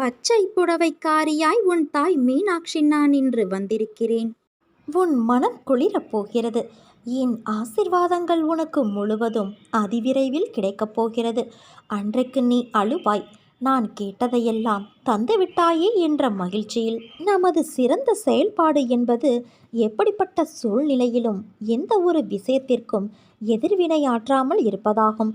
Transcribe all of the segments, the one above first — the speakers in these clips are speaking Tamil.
பச்சை புடவைக்காரியாய் உன் தாய் மீனாட்சி நான் இன்று வந்திருக்கிறேன். உன் மனம் குளிரப் போகிறது. என் ஆசிர்வாதங்கள் உனக்கு முழுவதும் அதிவிரைவில் கிடைக்கப் போகிறது. அன்றைக்கு நீ அழுவாய். நான் கேட்டதையெல்லாம் தந்துவிட்டாயே என்ற மகிழ்ச்சியில். நமது சிறந்த செயல்பாடு என்பது எப்படிப்பட்ட சூழ்நிலையிலும் எந்த ஒரு விஷயத்திற்கும் எதிர்வினையாற்றாமல் இருப்பதாகும்.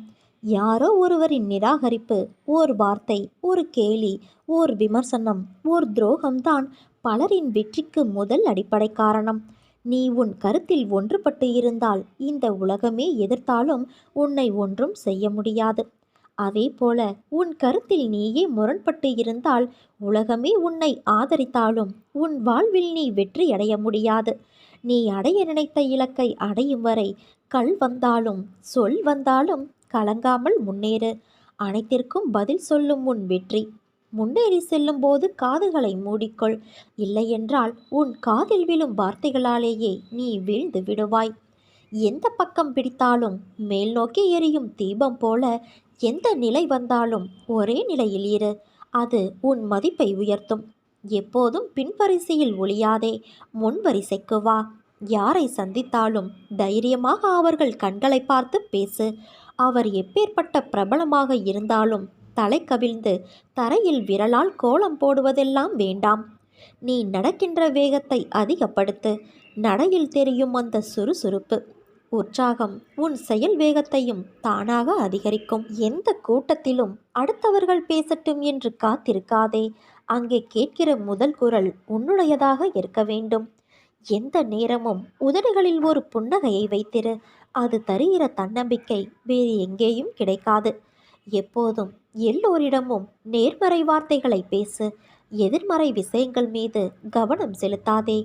யாரோ ஒருவரின் நிராகரிப்பு ஓர் வார்த்தை ஒரு கேலி ஓர் விமர்சனம் ஓர் துரோகம்தான் பலரின் வெற்றிக்கு முதல் அடிப்படை காரணம். நீ உன் கருத்தில் ஒன்றுபட்டு இருந்தால் இந்த உலகமே எதிர்த்தாலும் உன்னை ஒன்றும் செய்ய முடியாது. அதே போல உன் கருத்தில் நீயே முரண்பட்டு இருந்தால் உலகமே உன்னை ஆதரித்தாலும் உன் வாழ்வில் நீ வெற்றி அடைய முடியாது. நீ அடைய நினைத்த இலக்கை அடையும் வரை கல் வந்தாலும் சொல் வந்தாலும் கலங்காமல் முன்னேறு. அனைத்திற்கும் பதில் சொல்லும் உன் வெற்றி. முன்னேறி செல்லும்போது காதுகளை மூடிக்கொள். இல்லையென்றால் உன் காதில் விழும் வார்த்தைகளாலேயே நீ வீழ்ந்து விடுவாய். எந்த பக்கம் பிடித்தாலும் மேல் நோக்கி எரியும் தீபம் போல எந்த நிலை வந்தாலும் ஒரே நிலையில் இரு. அது உன் மதிப்பை உயர்த்தும். எப்போதும் பின்வரிசையில் ஒளியாதே. முன்வரிசைக்கு வா. யாரை சந்தித்தாலும் தைரியமாக அவர்கள் கண்களை பார்த்து பேசு. அவர் எப்பேற்பட்ட பிரபலமாக இருந்தாலும் தலை கவிழ்ந்து தரையில் விரலால் கோலம் போடுவதெல்லாம் வேண்டாம். நீ நடக்கின்ற வேகத்தை அதிகப்படுத்து நடையில் தெரியும் அந்த சுறுசுறுப்பு. உற்சாகம் உன் செயல் வேகத்தையும் தானாக அதிகரிக்கும். எந்த கூட்டத்திலும் அடுத்தவர்கள் பேசட்டும் என்று காத்திருக்காதே. அங்கே கேட்கிற முதல் குரல் உன்னுடையதாக இருக்க வேண்டும். எந்த நேரமும் உதடுகளில் ஒரு புன்னகையை வைத்திரு. அது தருகிற தன்னம்பிக்கை வேறு எங்கேயும் கிடைக்காது. எப்போதும் எல்லோரிடமும் நேர்மறை வார்த்தைகளை பேசு. எதிர்மறை விஷயங்கள் மீது கவனம் செலுத்தாதே.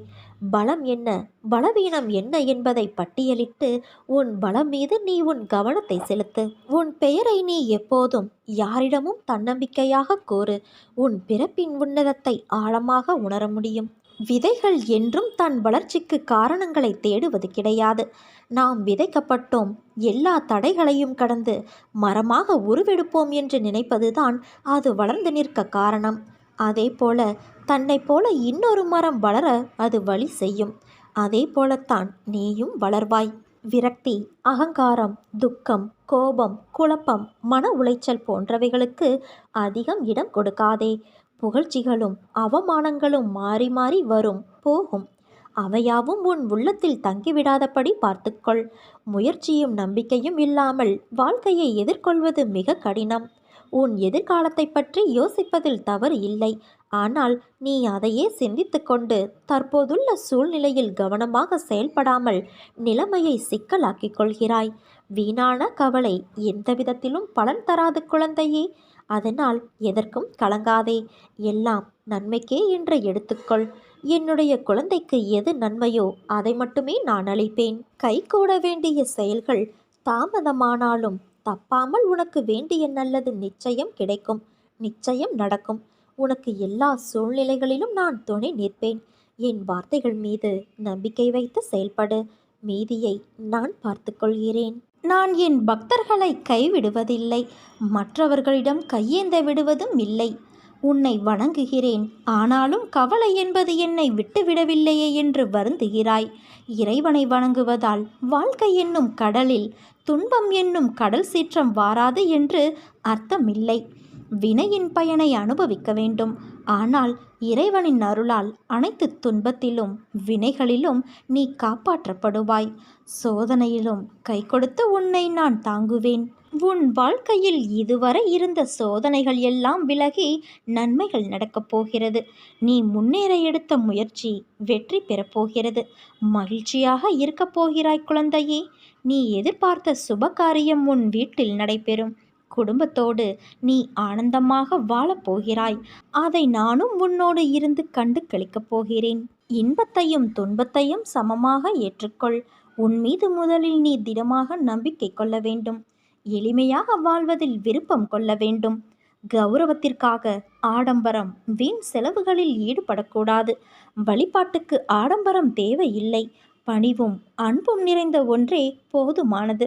பலம் என்ன பலவீனம் என்ன என்பதை பட்டியலிட்டு உன் பலம் மீது நீ உன் கவனத்தை செலுத்து. உன் பெயரை நீ எப்போதும் யாரிடமும் தன்னம்பிக்கையாக கூறு. உன் பிறப்பின் உன்னதத்தை ஆழமாக உணர முடியும். விதைகள் என்றும் தன் வளர்ச்சிக்கு காரணங்களை தேடுவது கிடையாது. நாம் விதைக்கப்பட்டோம். எல்லா தடைகளையும் கடந்து மரமாக உருவெடுப்போம் என்று நினைப்பதுதான் அது வளர்ந்து நிற்க காரணம். அதே போல தன்னை போல இன்னொரு மரம் வளர அது வழி செய்யும். அதே போலத்தான் நீயும் வளர்வாய். விரக்தி அகங்காரம் துக்கம் கோபம் குழப்பம் மன உளைச்சல் போன்றவைகளுக்கு அதிகம் இடம் கொடுக்காதே. புகழ்ச்சிகளும் அவமானங்களும் மாறி மாறி வரும் போகும். அவையாவும் உன் உள்ளத்தில் தங்கிவிடாதபடி பார்த்துக்கொள். முயற்சியும் நம்பிக்கையும் இல்லாமல் வாழ்க்கையை எதிர்கொள்வது மிக கடினம். உன் எதிர்காலத்தை பற்றி யோசிப்பதில் தவறு இல்லை. ஆனால் நீ அதையே சிந்தித்து கொண்டு தற்போதுள்ள சூழ்நிலையில் கவனமாக செயல்படாமல் நிலைமையை சிக்கலாக்கிக் கொள்கிறாய். வீணான கவலை எந்த விதத்திலும் பலன் தராது குழந்தையே. அதனால் எதற்கும் கலங்காதே. எல்லாம் நன்மைக்கே என்று எடுத்துக்கொள். என்னுடைய குழந்தைக்கு எது நன்மையோ அதை மட்டுமே நான் அளிப்பேன். கைகூட வேண்டிய செயல்கள் தாமதமானாலும் தப்பாமல் உனக்கு வேண்டிய நல்லது நிச்சயம் கிடைக்கும். நிச்சயம் நடக்கும். உனக்கு எல்லா சூழ்நிலைகளிலும் நான் துணை நிற்பேன். என் வார்த்தைகள் மீது நம்பிக்கை வைத்து செயல்படு. மீதியை நான் பார்த்துக்கொள்கிறேன். நான் என் பக்தர்களை கைவிடுவதில்லை. மற்றவர்களிடம் கையேந்த விடுவதும் இல்லை. உன்னை வணங்குகிறேன். ஆனாலும் கவலை என்பது என்னை விட்டுவிடவில்லையே என்று வருந்துகிறாய். இறைவனை வணங்குவதால் வாழ்க்கை என்னும் கடலில் துன்பம் என்னும் கடல் சீற்றம் வாராது என்று அர்த்தமில்லை. வினையின் பயனை அனுபவிக்க வேண்டும். ஆனால் இறைவனின் அருளால் அனைத்து துன்பத்திலும் வினைகளிலும் நீ காப்பாற்றப்படுவாய். சோதனையிலும் கை கொடுத்து உன்னை நான் தாங்குவேன். உன் வாழ்க்கையில் இதுவரை இருந்த சோதனைகள் எல்லாம் விலகி நன்மைகள் நடக்கப் போகிறது. நீ முன்னேற எடுத்த முயற்சி வெற்றி பெறப்போகிறது மகிழ்ச்சியாக இருக்கப் போகிறாய் குழந்தையே. நீ எதிர்பார்த்த சுபகாரியம் உன் வீட்டில் நடைபெறும். குடும்பத்தோடு நீ ஆனந்தமாக வாழப்போகிறாய் அதை நானும் உன்னோடு இருந்து கண்டு கழிக்கப் போகிறேன். இன்பத்தையும் துன்பத்தையும் சமமாக ஏற்றுக்கொள். உன் மீது முதலில் நீ திடமாக நம்பிக்கை கொள்ள வேண்டும். எளிமையாக வாழ்வதில் விருப்பம் கொள்ள வேண்டும். கௌரவத்திற்காக ஆடம்பரம் வீண் செலவுகளில் ஈடுபடக்கூடாது. வழிபாட்டுக்கு ஆடம்பரம் தேவையில்லை. பணிவும் அன்பும் நிறைந்த ஒன்றே போதுமானது.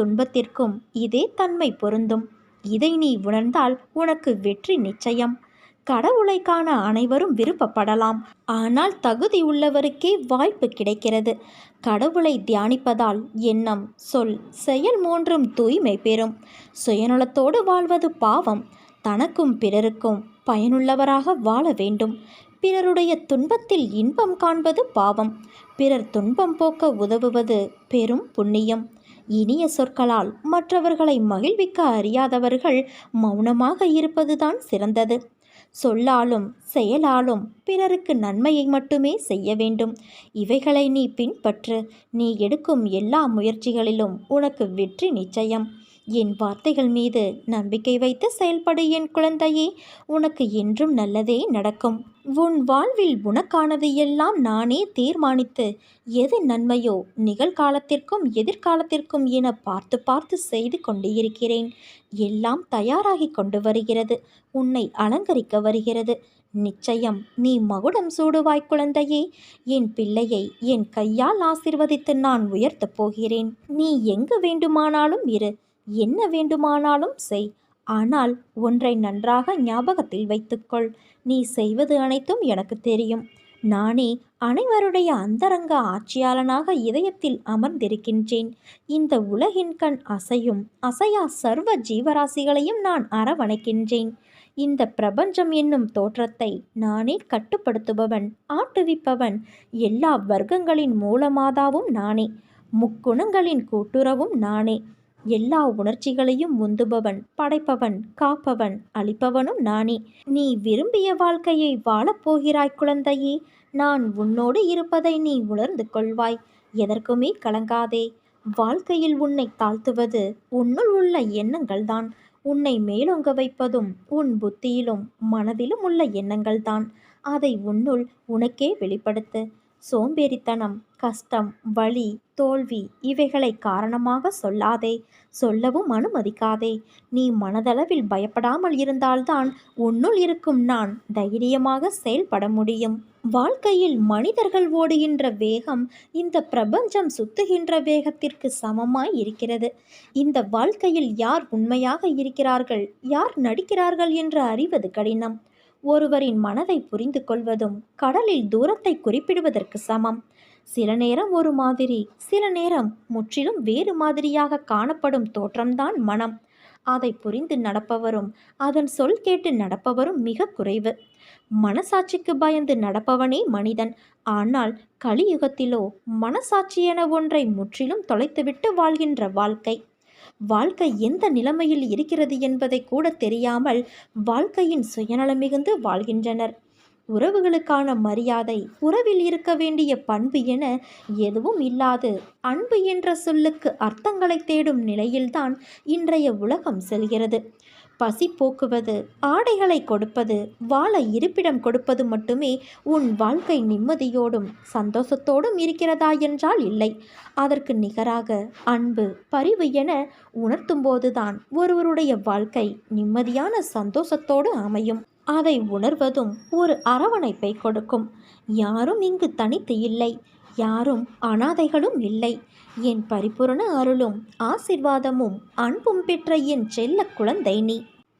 துன்பத்திற்கும் இதே தன்மை பொருந்தும். இதை நீ உணர்ந்தால் உனக்கு வெற்றி நிச்சயம். கடவுளை காண அனைவரும் விருப்பப்படலாம். ஆனால் தகுதி உள்ளவருக்கே வாய்ப்பு கிடைக்கிறது. கடவுளை தியானிப்பதால் எண்ணம் சொல் செயல் மூன்றும் தூய்மை பெறும். சுயநலத்தோடு வாழ்வது பாவம். தனக்கும் பிறருக்கும் பயனுள்ளவராக வாழ வேண்டும். பிறருடைய துன்பத்தில் இன்பம் காண்பது பாவம். பிறர் துன்பம் போக்க உதவுவது பெரும் புண்ணியம். இனிய சொற்களால் மற்றவர்களை மகிழ்விக்க அறியாதவர்கள் மௌனமாக இருப்பதுதான் சிறந்தது. சொல்லாலும் செயலாலும் பிறருக்கு நன்மையை மட்டுமே செய்ய வேண்டும். இவைகளை நீ பின்பற்று. நீ எடுக்கும் எல்லா முயற்சிகளிலும் உனக்கு வெற்றி நிச்சயம். என் வார்த்தைகள் மீது நம்பிக்கை வைத்து செயல்படு என் குழந்தையே. உனக்கு என்றும் நல்லதே நடக்கும். உன் வாழ்வில் உனக்கானது எல்லாம் நானே தீர்மானித்து எது நன்மையோ நிகழ்காலத்திற்கும் எதிர்காலத்திற்கும் என பார்த்து பார்த்து செய்து கொண்டு இருக்கிறேன். எல்லாம் தயாராகி கொண்டு வருகிறது. உன்னை அலங்கரிக்க வருகிறது. நிச்சயம் நீ மகுடம் சூடுவாய் குழந்தையே. என் பிள்ளையை என் கையால் ஆசிர்வதித்து நான் உயர்த்தப் போகிறேன். நீ எங்கு வேண்டுமானாலும் இரு. என்ன வேண்டுமானாலும் செய். ஆனால் ஒன்றை நன்றாக ஞாபகத்தில் வைத்துக்கொள். நீ செய்வது அனைத்தும் எனக்கு தெரியும். நானே அனைவருடைய அந்தரங்க ஆட்சியாளனாக இதயத்தில் அமர்ந்திருக்கின்றேன். இந்த உலகின் கண் அசையும் அசையா சர்வ ஜீவராசிகளையும் நான் அரவணைக்கின்றேன். இந்த பிரபஞ்சம் என்னும் தோற்றத்தை நானே கட்டுப்படுத்துபவன் ஆட்டுவிப்பவன் எல்லா வர்க்கங்களின் மூலமாதாவும் நானே. முக்குணங்களின் கூட்டுறவும் நானே. எல்லா உணர்ச்சிகளையும் உந்துபவன் படைப்பவன் காப்பவன் அளிப்பவனும் நானே. நீ விரும்பிய வாழ்க்கையை வாழப்போகிறாய் குழந்தையே நான் உன்னோடு இருப்பதை நீ உணர்ந்து கொள்வாய். எதற்குமே கலங்காதே. வாழ்க்கையில் உன்னை தாழ்த்துவது உன்னுள் உள்ள எண்ணங்கள்தான். உன்னை மேலோங்க வைப்பதும் உன் புத்தியிலும் மனதிலும் உள்ள எண்ணங்கள்தான். அதை உன்னுள் உனக்கே வெளிப்படுத்து. சோம்பேறித்தனம் கஷ்டம் வலி தோல்வி இவைகளை காரணமாக சொல்லாதே சொல்லவும் அனுமதிக்காதே. நீ மனதளவில் பயப்படாமல் இருந்தால்தான் உன்னுள் இருக்கும் நான் தைரியமாக செயல்பட முடியும். வாழ்க்கையில் மனிதர்கள் ஓடுகின்ற வேகம் இந்த பிரபஞ்சம் சுத்துகின்ற வேகத்திற்கு சமமாய் இருக்கிறது. இந்த வாழ்க்கையில் யார் உண்மையாக இருக்கிறார்கள் யார் நடிக்கிறார்கள் என்று அறிவது கடினம். ஒருவரின் மனதை புரிந்து கொள்வதும் கடலில் தூரத்தை குறிப்பிடுவதற்கு சமம். சில நேரம் ஒரு மாதிரி சில நேரம் முற்றிலும் வேறு மாதிரியாக காணப்படும் தோற்றம்தான் மனம். அதை புரிந்து நடப்பவரும் அதன் சொல் கேட்டு நடப்பவரும் மிக குறைவு. மனசாட்சிக்கு பயந்து நடப்பவனே மனிதன். ஆனால் கலியுகத்திலோ மனசாட்சி என ஒன்றை முற்றிலும் தொலைத்துவிட்டு வாழ்கின்ற வாழ்க்கை. வாழ்க்கை எந்த நிலைமையில் இருக்கிறது என்பதை கூட தெரியாமல் வாழ்க்கையின் சுயநலம் மிகுந்து வாழ்கின்றனர். உறவுகளுக்கான மரியாதை உறவில் இருக்க வேண்டிய பண்பு என எதுவும் இல்லாது அன்பு என்ற சொல்லுக்கு அர்த்தங்களை தேடும் நிலையில்தான் இன்றைய உலகம் செல்கிறது. பசி போக்குவது ஆடைகளை கொடுப்பது வாழ இருப்பிடம் கொடுப்பது மட்டுமே உன் வாழ்க்கை நிம்மதியோடும் சந்தோஷத்தோடும் இருக்கிறதா என்றால் இல்லை. அதற்கு நிகராக அன்பு பரிவு என உணர்த்தும்போதுதான் ஒருவருடைய வாழ்க்கை நிம்மதியான சந்தோஷத்தோடு அமையும். அதை உணர்வதும் ஒரு அரவணைப்பை கொடுக்கும். யாரும் இங்கு தனித்து இல்லை. யாரும் அனாதைகளும் இல்லை. என் பரிபூரண அருளும் ஆசிர்வாதமும் அன்பும் பெற்ற என் செல்ல குழந்தை நீ.